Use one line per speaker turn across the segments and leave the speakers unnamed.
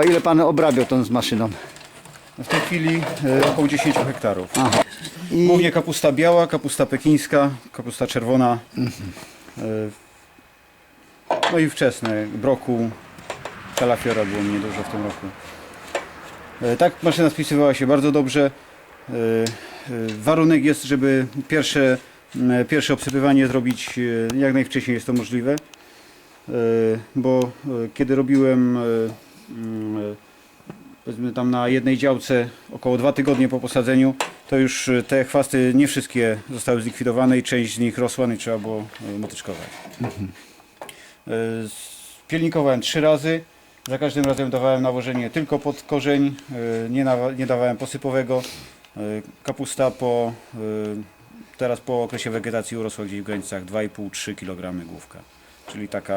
A ile pan obrabiał tą z maszyną?
W tej chwili e, około 10 hektarów.
Aha. I
Głównie kapusta biała, kapusta pekińska, kapusta czerwona. e, No i wczesne, broku, kalafiora było mnie dużo w tym roku. E, Tak, maszyna spisywała się bardzo dobrze. E, e, Warunek jest, żeby pierwsze, m, pierwsze obsypywanie zrobić e, jak najwcześniej jest to możliwe. E, Bo e, kiedy robiłem e, powiedzmy tam na jednej działce około dwa tygodnie po posadzeniu, to już e, te chwasty nie wszystkie zostały zlikwidowane i część z nich rosła, i trzeba było e, motyczkować. E, Pielnikowałem trzy razy. Za każdym razem dawałem nawożenie tylko pod korzeń, e, nie, nawa- nie dawałem posypowego. E, Kapusta po, e, teraz po okresie wegetacji urosła gdzieś w granicach 2,5-3 kg główka, czyli taka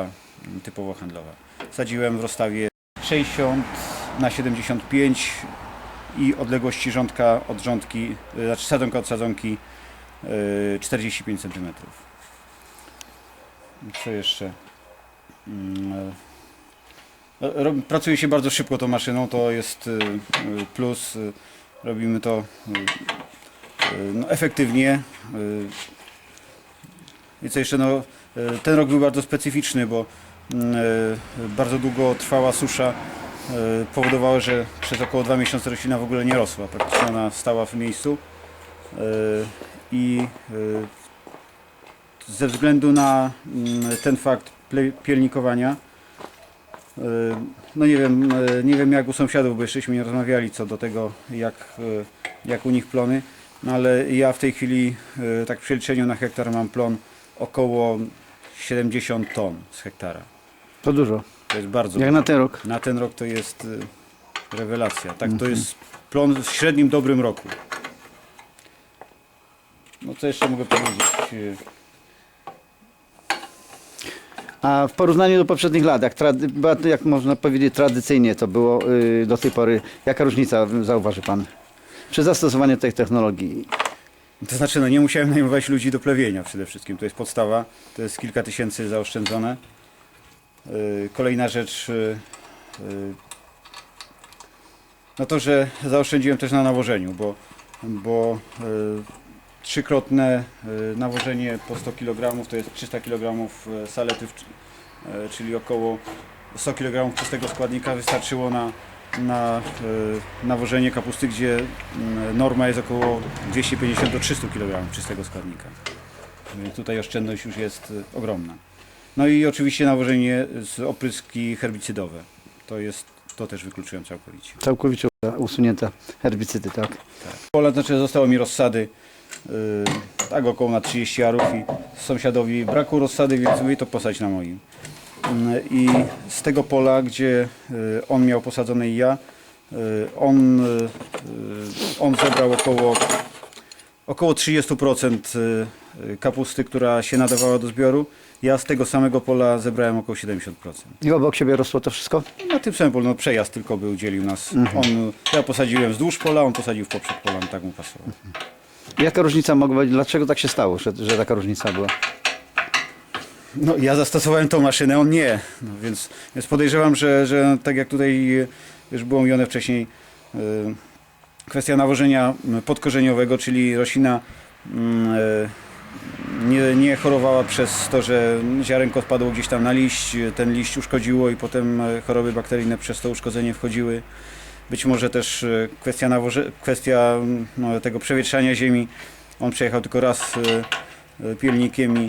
mm, typowo handlowa. Sadziłem w rozstawie 60 na 75 i odległości rządka od rządki, y, znaczy sadzonka od sadzonki y, 45 cm. Co jeszcze? Mm, ro- Pracuje się bardzo szybko tą maszyną, to jest y, y, plus. y, Robimy to y, y, no, efektywnie. y. I co jeszcze, no, y, ten rok był bardzo specyficzny, bo y, bardzo długo trwała susza e, powodowało, że przez około dwa miesiące roślina w ogóle nie rosła. Praktycznie ona stała w miejscu E, i e, ze względu na mm, ten fakt pielnikowania e, no nie wiem, e, nie wiem jak u sąsiadów, bo jeszcze nie rozmawiali co do tego, jak, e, jak u nich plony, no ale ja w tej chwili, e, tak w przeliczeniu na hektar mam plon około 70 ton z hektara.
To dużo.
To jest bardzo
Jak na ten rok.
na ten rok to jest y, rewelacja. Tak, to jest plon w średnim dobrym roku. No co jeszcze mogę powiedzieć? Y,
A w porównaniu do poprzednich lat, jak, trady, jak można powiedzieć tradycyjnie to było y, do tej pory, jaka różnica zauważy pan przy zastosowaniu tej technologii?
To znaczy, no nie musiałem najmować ludzi do plewienia przede wszystkim. To jest podstawa. To jest kilka tysięcy zaoszczędzone. Y, Kolejna rzecz. y, y, No to, że zaoszczędziłem też na nawożeniu, bo, bo trzykrotne nawożenie po 100 kg to jest 300 kg salety, czyli około 100 kg czystego składnika wystarczyło na, na nawożenie kapusty, gdzie mm, norma jest około 250 do 300 kg czystego składnika. Tutaj oszczędność już jest ogromna. No i oczywiście nawożenie z opryski herbicydowe. To jest, to też wykluczyłem całkowicie.
Całkowicie usunięte herbicydy, tak?
Pola, znaczy zostało mi rozsady, yy, tak około na 30 arów i sąsiadowi braku rozsady, więc mówię to posadź na moim. Yy, I z tego pola, gdzie yy, on miał posadzone i ja, yy, on, yy, on zebrał około, około 30% yy, kapusty, która się nadawała do zbioru. Ja z tego samego pola zebrałem około 70%.
I obok siebie rosło to wszystko?
Na tym samym polu, no przejazd tylko był, dzielił nas. On, ja posadziłem wzdłuż pola, on posadził w poprzek pola, no tak mu pasowało.
Jaka różnica mogła być? Dlaczego tak się stało, że, że taka różnica była?
No, ja zastosowałem tą maszynę, on nie. No, więc, więc podejrzewam, że, że tak jak tutaj e, już było mówione wcześniej, e, kwestia nawożenia podkorzeniowego, czyli roślina mm, e, nie, nie chorowała przez to, że ziarenko spadło gdzieś tam na liść, ten liść uszkodziło i potem e, choroby bakteryjne przez to uszkodzenie wchodziły. Być może też e, kwestia, nawoże, kwestia mm, no, tego przewietrzania ziemi. On przejechał tylko raz pielnikiem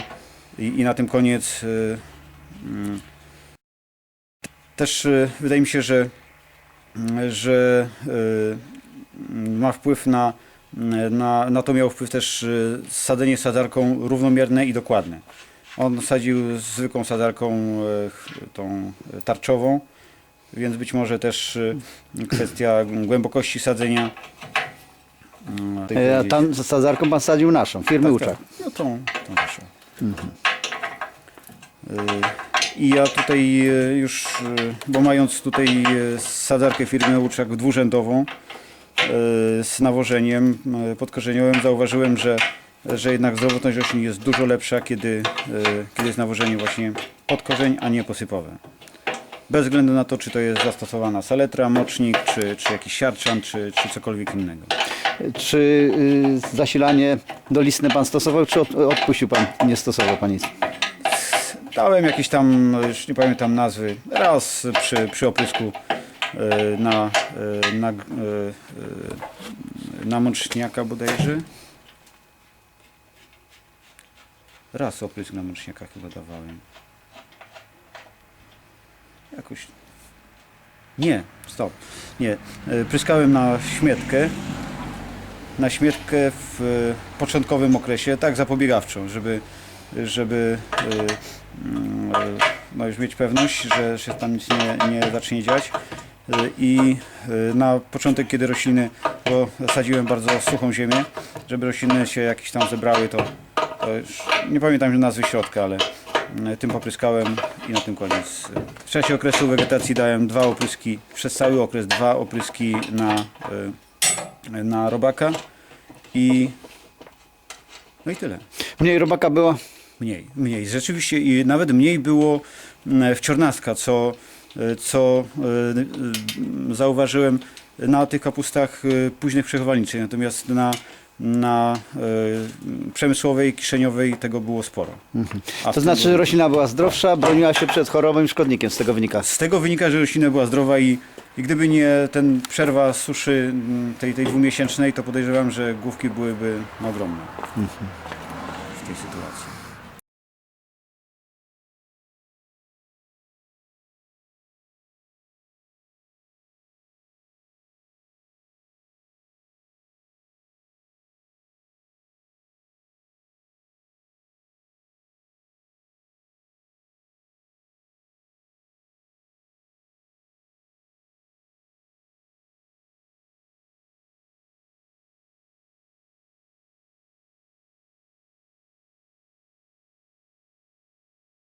i, i, na tym koniec. mm. Też wydaje mi się, że, że ma wpływ na, na, na to miał wpływ też y, sadzenie sadzarką równomierne i dokładne. On sadził zwykłą sadzarką y, tą tarczową, więc być może też y, kwestia głębokości sadzenia.
E, a tam z sadzarką pan sadził naszą, firmy Uczak.
No tą, tą naszą. Y, I ja tutaj już, bo mając tutaj sadzarkę firmy Łuczak dwurzędową z nawożeniem y, podkorzeniowym, zauważyłem, że, że jednak zdrowotność roślin jest dużo lepsza, kiedy, y, kiedy jest nawożenie właśnie pod korzeń, a nie posypowe. Bez względu na to, czy to jest zastosowana saletra, mocznik, czy, czy jakiś siarczan, czy, czy cokolwiek innego.
Czy y, zasilanie dolistne pan stosował, czy od, odpuścił pan, nie stosował pan nic?
Dałem jakieś tam, już nie pamiętam nazwy, raz przy, przy oprysku na, e, na, e, e, na mączniaka bodajże. Raz oprysk na mączniaka chyba dawałem. Jakoś... Nie, stop. Nie. E, Pryskałem na śmietkę. Na śmietkę w e, początkowym okresie, tak zapobiegawczą, żeby, żeby e, mm, e, no już mieć pewność, że się tam nic nie, nie zacznie dziać. E, I e, na początek, kiedy rośliny, bo zasadziłem bardzo suchą ziemię, żeby rośliny się jakieś tam zebrały, to, to już nie pamiętam nazwy środka, ale e, tym popryskałem i na tym koniec. W czasie okresu wegetacji dałem dwa opryski, przez cały okres dwa opryski na, na robaka i no i tyle.
Mniej robaka było?
Mniej, mniej. Rzeczywiście i nawet mniej było w Ciornaska, co, co e, zauważyłem na tych kapustach e, późnych przechowalniczych. Natomiast na, na e, przemysłowej, kiszeniowej tego było sporo.
Mhm. To znaczy
było-
roślina była zdrowsza, broniła się przed chorobą i szkodnikiem, z tego wynika.
Z tego wynika, że roślina była zdrowa i, i gdyby nie ten przerwa suszy mm, tej, tej dwumiesięcznej, to podejrzewam, że główki byłyby ogromne w tej sytuacji.